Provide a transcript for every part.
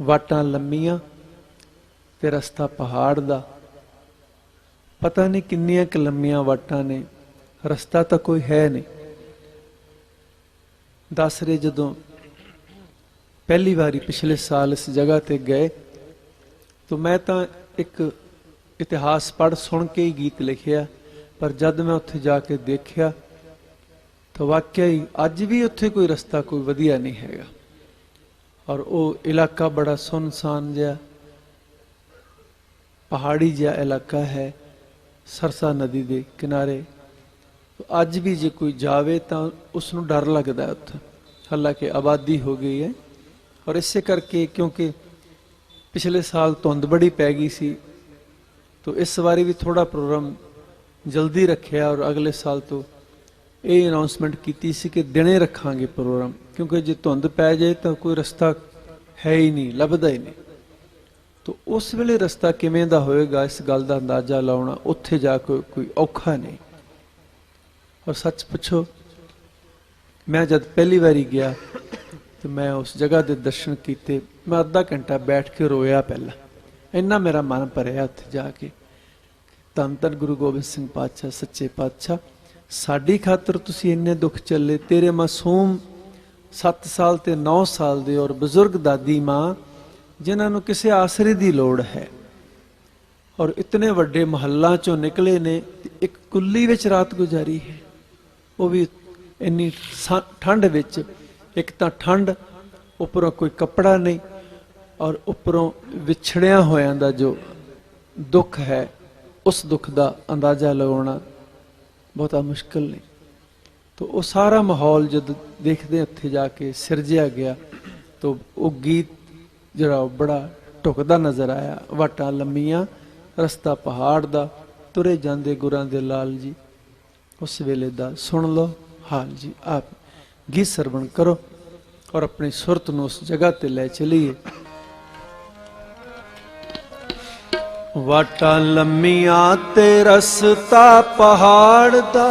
ਵਾਟਾਂ ਲੰਮੀਆਂ ਤੇ ਰਸਤਾ ਪਹਾੜ ਦਾ। ਪਤਾ ਨਹੀਂ ਕਿੰਨੀਆਂ ਕੁ ਲੰਮੀਆਂ ਵਾਟਾਂ ਨੇ, ਰਸਤਾ ਤਾਂ ਕੋਈ ਹੈ ਨਹੀਂ। ਦੱਸ ਰਹੇ ਜਦੋਂ ਪਹਿਲੀ ਵਾਰੀ ਪਿਛਲੇ ਸਾਲ ਇਸ ਜਗ੍ਹਾ ਤੇ ਗਏ, ਤਾਂ ਮੈਂ ਤਾਂ ਇੱਕ ਇਤਿਹਾਸ ਪੜ੍ਹ ਸੁਣ ਕੇ ਹੀ ਗੀਤ ਲਿਖਿਆ, ਪਰ ਜਦ ਮੈਂ ਉੱਥੇ ਜਾ ਕੇ ਦੇਖਿਆ, ਤਾਂ ਵਾਕਿਆ ਹੀ ਅੱਜ ਵੀ ਉੱਥੇ ਕੋਈ ਰਸਤਾ ਕੋਈ ਵਧੀਆ ਨਹੀਂ ਹੈਗਾ। ਔਰ ਉਹ ਇਲਾਕਾ ਬੜਾ ਸੁਨਸਾਨ ਜਿਹਾ, ਪਹਾੜੀ ਜਿਹਾ ਇਲਾਕਾ ਹੈ, ਸਰਸਾ ਨਦੀ ਦੇ ਕਿਨਾਰੇ। ਅੱਜ ਵੀ ਜੇ ਕੋਈ ਜਾਵੇ ਤਾਂ ਉਸ ਨੂੰ ਡਰ ਲੱਗਦਾ ਹੈ ਉੱਥੇ। ਹਾਲਾਂਕਿ ਆਬਾਦੀ ਹੋ ਗਈ ਹੈ। ਔਰ ਇਸੇ ਕਰਕੇ ਕਿਉਂਕਿ ਪਿਛਲੇ ਸਾਲ ਧੁੰਦ ਬੜੀ ਪੈ ਗਈ ਸੀ, ਤਾਂ ਇਸ ਵਾਰੀ ਵੀ ਥੋੜਾ ਪ੍ਰੋਗਰਾਮ ਜਲਦੀ ਰੱਖਿਆ ਔਰ ਅਗਲੇ ਸਾਲ ਤੋਂ ਇਹ ਅਨਾਉਂਸਮੈਂਟ ਕੀਤੀ ਸੀ ਕਿ ਦਿਨੇ ਰੱਖਾਂਗੇ ਪ੍ਰੋਗਰਾਮ। ਕਿਉਂਕਿ ਜੇ ਧੁੰਦ ਪੈ ਜਾਏ ਤਾਂ ਕੋਈ ਰਸਤਾ ਹੈ ਹੀ ਨਹੀਂ, ਲੱਭਦਾ ਹੀ ਨਹੀਂ। ਤਾਂ ਉਸ ਵੇਲੇ ਰਸਤਾ ਕਿਵੇਂ ਦਾ ਹੋਏਗਾ, ਇਸ ਗੱਲ ਦਾ ਅੰਦਾਜ਼ਾ ਲਾਉਣਾ ਉੱਥੇ ਜਾ ਕੇ ਕੋਈ ਔਖਾ ਨਹੀਂ। ਔਰ ਸੱਚ ਪੁੱਛੋ, ਮੈਂ ਜਦ ਪਹਿਲੀ ਵਾਰੀ ਗਿਆ, ਤੇ ਮੈਂ ਉਸ ਜਗ੍ਹਾ ਦੇ ਦਰਸ਼ਨ ਕੀਤੇ, ਮੈਂ ਅੱਧਾ ਘੰਟਾ ਬੈਠ ਕੇ ਰੋਇਆ ਪਹਿਲਾਂ। ਇੰਨਾ ਮੇਰਾ ਮਨ ਭਰਿਆ ਉੱਥੇ ਜਾ ਕੇ। ਧੰਨ ਧੰਨ ਗੁਰੂ ਗੋਬਿੰਦ ਸਿੰਘ ਪਾਤਸ਼ਾਹ, ਸੱਚੇ ਪਾਤਸ਼ਾਹ, ਸਾਡੀ ਖਾਤਰ ਤੁਸੀਂ ਇੰਨੇ ਦੁੱਖ ਚੱਲੇ ਤੇਰੇ ਮਾਸੂਮ 7 ਸਾਲ ਤੇ 9 ਸਾਲ ਦੇ ਔਰ ਬਜ਼ੁਰਗ ਦਾਦੀ ਮਾਂ, ਜਿਨ੍ਹਾਂ ਨੂੰ ਕਿਸੇ ਆਸਰੇ ਦੀ ਲੋੜ ਹੈ। ਔਰ ਇਤਨੇ ਵੱਡੇ ਮਹੱਲਾਂ ਚੋਂ ਨਿਕਲੇ ਨੇ ਇੱਕ ਕੁੱਲੀ ਵਿੱਚ ਰਾਤ ਗੁਜ਼ਾਰੀ ਹੈ। ਉਹ ਵੀ ਇੰਨੀ ਸਾ- ਠੰਡ ਵਿੱਚ, ਇੱਕ ਤਾਂ ਠੰਡ, ਉੱਪਰੋਂ ਕੋਈ ਕੱਪੜਾ ਨਹੀਂ ਔਰ ਉੱਪਰੋਂ ਵਿਛੜਿਆ ਹੋਇਆਂ ਦਾ ਜੋ ਦੁੱਖ ਹੈ, ਉਸ ਦੁੱਖ ਦਾ ਅੰਦਾਜ਼ਾ ਲਗਾਉਣਾ ਬਹੁਤਾ ਮੁਸ਼ਕਲ ਨਹੀਂ। ਤੋ ਉਹ ਸਾਰਾ ਮਾਹੌਲ ਜਦ ਦੇਖਦੇ ਉੱਥੇ ਜਾ ਕੇ ਸਿਰਜਿਆ ਗਿਆ, ਤਾਂ ਉਹ ਗੀਤ ਜਿਹੜਾ ਉਹ ਬੜਾ ਢੁਕਦਾ ਨਜ਼ਰ ਆਇਆ, ਵਾਟਾਂ ਲੰਮੀਆਂ, ਰਸਤਾ ਪਹਾੜ ਦਾ, ਤੁਰੇ ਜਾਂਦੇ ਗੁਰਾਂ ਦੇ ਲਾਲ ਜੀ। ਉਸ ਵੇਲੇ ਦਾ ਸੁਣ ਲਓ ਹਾਲ ਜੀ ਆਪ। ਗੀਤ ਸਰਵਣ ਕਰੋ ਔਰ ਆਪਣੀ ਸੁਰਤ ਨੂੰ ਉਸ ਜਗ੍ਹਾ ਤੇ ਲੈ ਚਲੀਏ। ਵਾਟਾਂ ਲੰਮੀਆਂ ਤੇ ਰਸਤਾ ਪਹਾੜ ਦਾ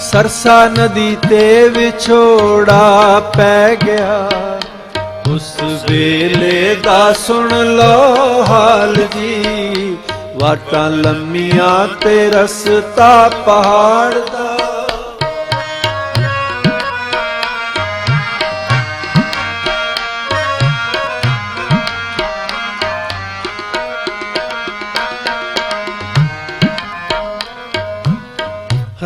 ਸਰਸਾ ਨਦੀ ਤੇ ਵਿਛੋੜਾ ਪੈ ਗਿਆ। ਉਸ ਵੇਲੇ ਦਾ ਸੁਣ ਲਓ ਹਾਲ ਜੀ ਵਾਟਾਂ ਲੰਮੀਆਂ ਤੇ ਰਸਤਾ ਪਹਾੜ ਦਾ।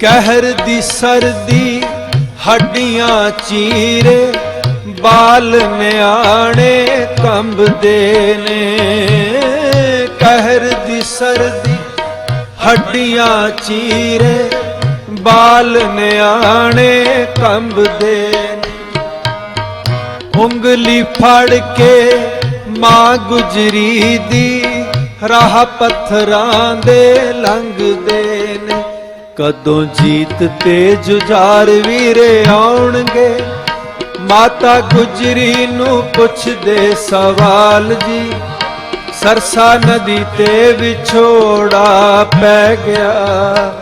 ਕਹਿਰ ਦੀ ਸਰਦੀ, ਹੱਡੀਆਂ ਚੀਰੇ, ਬਾਲ ਨਿਆਣੇ ਕੰਬਦੇ ਨੇ। ਕਹਿਰ ਦੀ ਸਰਦੀ, ਹੱਡੀਆਂ ਚੀਰੇ, ਬਾਲ ਨਿਆਣੇ ਕੰਬਦੇ ਨੇ। ਉਂਗਲੀ ਫੜ ਕੇ ਮਾਂ ਗੁਜਰੀ ਦੀ, ਰਾਹ ਪੱਥਰਾਂ ਦੇ ਲੰਘਦੇ ਨੇ। ਕਦੋਂ ਜੀਤ ਤੇ ਜੁਝਾਰ ਵੀਰੇ ਆਉਣਗੇ? ਮਾਤਾ ਗੁਜਰੀ ਨੂੰ ਪੁੱਛਦੇ ਸਵਾਲ ਜੀ, ਸਰਸਾ ਨਦੀ ਤੇ ਵਿਛੋੜਾ ਪੈ ਗਿਆ।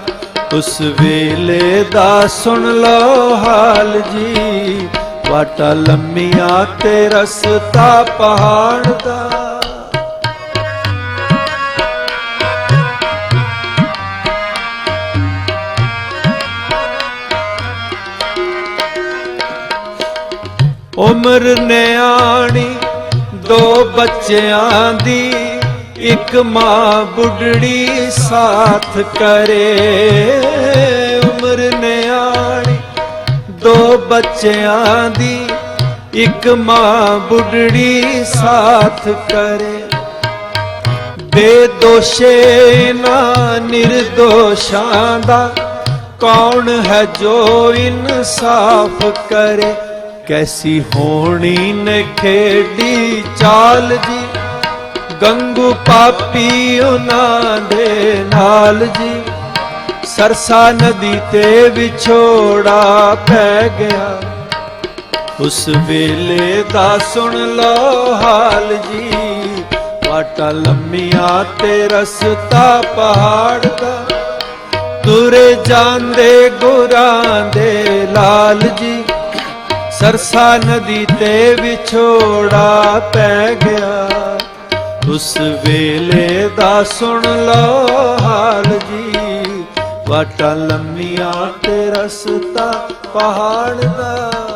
ਉਸ ਵੇਲੇ ਦਾ ਸੁਣ ਲਓ ਹਾਲ ਜੀ, ਵਾਟਾ ਲੰਮੀਆਂ ਤੇ ਰਸਤਾ ਪਹਾੜ ਦਾ। ਉਮਰ ਨਿਆਣੀ, ਦੋ ਬੱਚਿਆਂ ਦੀ, ਇੱਕ ਮਾਂ ਬੁੱਢੜੀ ਸਾਥ ਕਰੇ। ਉਮਰ ਨਿਆਣੀ, ਦੋ ਬੱਚਿਆਂ ਦੀ, ਇੱਕ ਮਾਂ ਬੁੱਢੜੀ ਸਾਥ ਕਰੇ। ਬੇਦੋਸ਼ੇ ਨਾ ਨਿਰਦੋਸ਼ਾਂ ਦਾ, ਕੌਣ ਹੈ ਜੋ ਇਨਸਾਫ ਕਰੇ? ਕੈਸੀ ਹੋਣੀ ਨੇ ਖੇਡੀ ਚਾਲ ਜੀ? ਗੰਗੂ ਪਾਪੀ ਉਹਨਾਂ ਦੇ ਨਾਲ ਜੀ। ਸਰਸਾ ਨਦੀ ਤੇ ਵਿਛੋੜਾ ਪੈ ਗਿਆ। ਉਸ ਵੇਲੇ ਦਾ ਸੁਣ ਲਓ ਹਾਲ ਜੀ। ਵਾਟਾ ਲੰਮੀਆਂ ਤੇ ਰਸਤਾ ਪਹਾੜ ਦਾ। ਤੁਰੇ ਜਾਂਦੇ ਗੁਰਾਂ ਦੇ ਲਾਲ ਜੀ। ਸਰਸਾ ਨਦੀ ਤੇ ਵਿਛੋੜਾ ਪੈ ਗਿਆ। ਉਸ ਵੇਲੇ ਦਾ ਸੁਣ ਲਓ ਹਾਲ ਜੀ। ਵਾਟਾ ਲੰਮੀਆਂ ਤੇ ਰਸਤਾ ਪਹਾੜ ਦਾ।